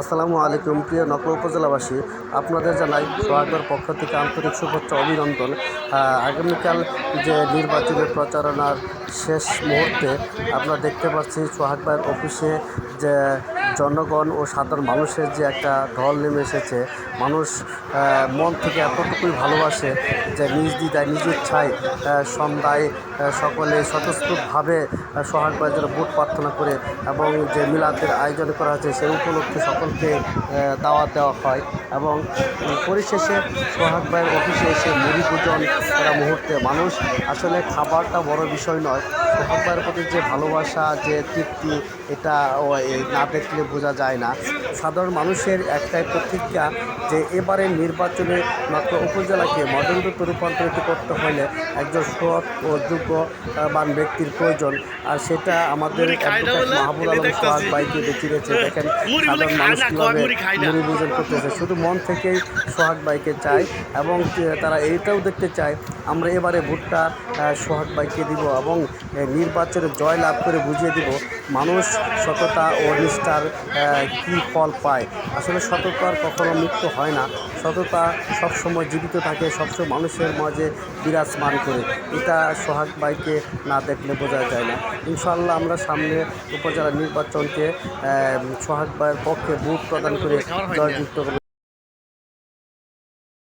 আসসালামু আলাইকুম, প্রিয় নকল উপজেলাবাসী। আপনাদের জানাই সোহাগের পক্ষ থেকে আন্তরিক শুভেচ্ছা অভিনন্দন। আগামীকাল যে নির্বাচনের প্রচারণার শেষ মুহূর্তে আমরা দেখতে পাচ্ছি সোহাগ অফিসে যে জনগণ ও সাধারণ মানুষের যে একটা ঢল নেমে এসেছে, মানুষ মন থেকে এতটুকুই ভালোবাসে যে নিজ দিদায় নিজ ইচ্ছায় সন্ধ্যায় সকলে স্বতঃস্ফূর্তভাবে সোহাগ ভাইয়ের ভোট প্রার্থনা করে এবং যে মিলাদের আয়োজন করা হয়েছে, সেই উপলক্ষে সকলকে দাওয়াত দেওয়া হয় এবং পরিশেষে সোহাগ ভাইয়ের অফিসে এসে মুড়ি পূজন করা মুহূর্তে মানুষ আসলে খাবারটা বড় বিষয় নয়। সোহাগ ভাইয়ের প্রতি যে ভালোবাসা, যে তৃপ্তি, এটা না দেখলে বোঝা যায় না। সাধারণ মানুষের একটাই প্রতিজ্ঞা যে এবারে নির্বাচনে মাত্র উপজেলাকে মডেলরূপে রূপান্তরিত করতে হলে একজন সৎ ও যোগ্যবান ব্যক্তির প্রয়োজন। আর সেটা আমাদের মাহবুব আলম সোহাগ বাইকে গেছে দেখেন সাধারণ মানুষ কীভাবে মুড়ি ভোজন করতেছে? শুধু মন থেকেই সোহাগ বাইকে চায় এবং তারা এইটাও দেখতে চায় আমরা এবারে ভোটটা সোহাগ ভাইকে দিব এবং নির্বাচনে জয় লাভ করে বুঝিয়ে দিব। মানুষ সততা ও নিষ্ঠার কী ফল পায়? আসলে সততার কখনো মুক্ত হয় না। সততা সবসময় জীবিত থাকে, সবসময় মানুষের মাঝে বিরাজমান করে। এটা সোহাগ বাইকে না দেখলে বোঝা যায় না। ইনশাল্লাহ আমরা সামনে উপজেলা নির্বাচনকে সোহাগ বাইয়ের পক্ষে ভোট প্রদান করে জয়যুক্ত